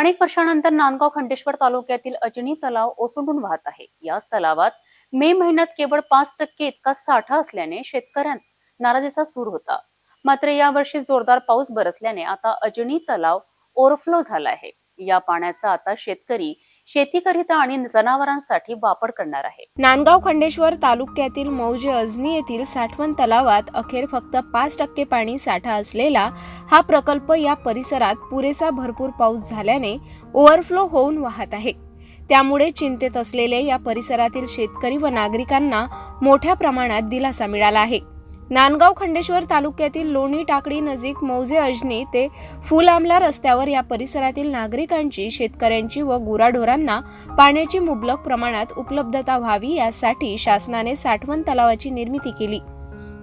अनेक वर्षानंतर नांदगाव खंडेश्वर तालुक्यातील अजनी तलाव ओसंडून वाहत आहे. याच तलावात मे महिन्यात केवळ पाच टक्के इतका साठा असल्याने शेतकऱ्यांत नाराजीचा सूर होता. मात्र यावर्षी जोरदार पाऊस बरसल्याने आता अजनी तलाव ओव्हरफ्लो झाला आहे. या पाण्याचा आता शेतकरी शेतीकरिता आणि जनावरांसाठी वापर करणार आहे. नांदगाव खंडेश्वर तालुक्यातील मौजे अजनी येथील साठवण तलावात अखेर फक्त पाच टक्के पाणी साठा असलेला हा प्रकल्प या परिसरात पुरेसा भरपूर पाऊस झाल्याने ओव्हरफ्लो होऊन वाहत आहे. त्यामुळे चिंतेत असलेले या परिसरातील शेतकरी व नागरिकांना मोठ्या प्रमाणात दिलासा मिळाला आहे. नांदगाव खंडेश्वर तालुक्यातील लोणी टाकडी नजीक मौजे अजनी ते फुलामला रस्त्यावर या परिसरातील नागरिकांची शेतकऱ्यांची व गुराढोरांना पाण्याची मुबलक प्रमाणात उपलब्धता व्हावी यासाठी शासनाने साठवण तलावाची निर्मिती केली.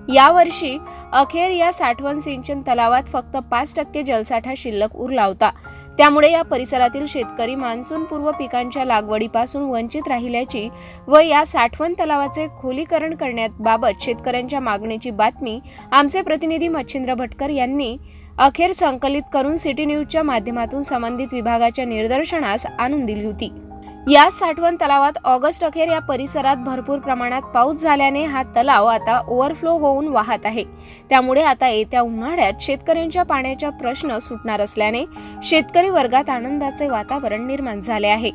यावर्षी अखेर या साठवण सिंचन तलावात फक्त पाच टक्के जलसाठा शिल्लक उरला होता. त्यामुळे या परिसरातील शेतकरी मान्सूनपूर्व पिकांच्या लागवडीपासून वंचित राहिल्याची व या साठवण तलावाचे खोलीकरण करण्याबाबत शेतकऱ्यांच्या मागणीची बातमी आमचे प्रतिनिधी मच्छिंद्र भटकर यांनी अखेर संकलित करून सिटी न्यूजच्या माध्यमातून संबंधित विभागाच्या निदर्शनास आणून दिली होती. या साठवण तलावात ऑगस्ट अखेर या परिसरात भरपूर प्रमाणात पाऊस झाल्याने हा तलाव आता ओव्हरफ्लो होऊन वाहत आहे. त्यामुळे आता येत्या उन्हाळ्यात शेतकऱ्यांच्या पाण्याचा प्रश्न सुटणार असल्याने शेतकरी वर्गात आनंदाचे वातावरण निर्माण झाले आहे.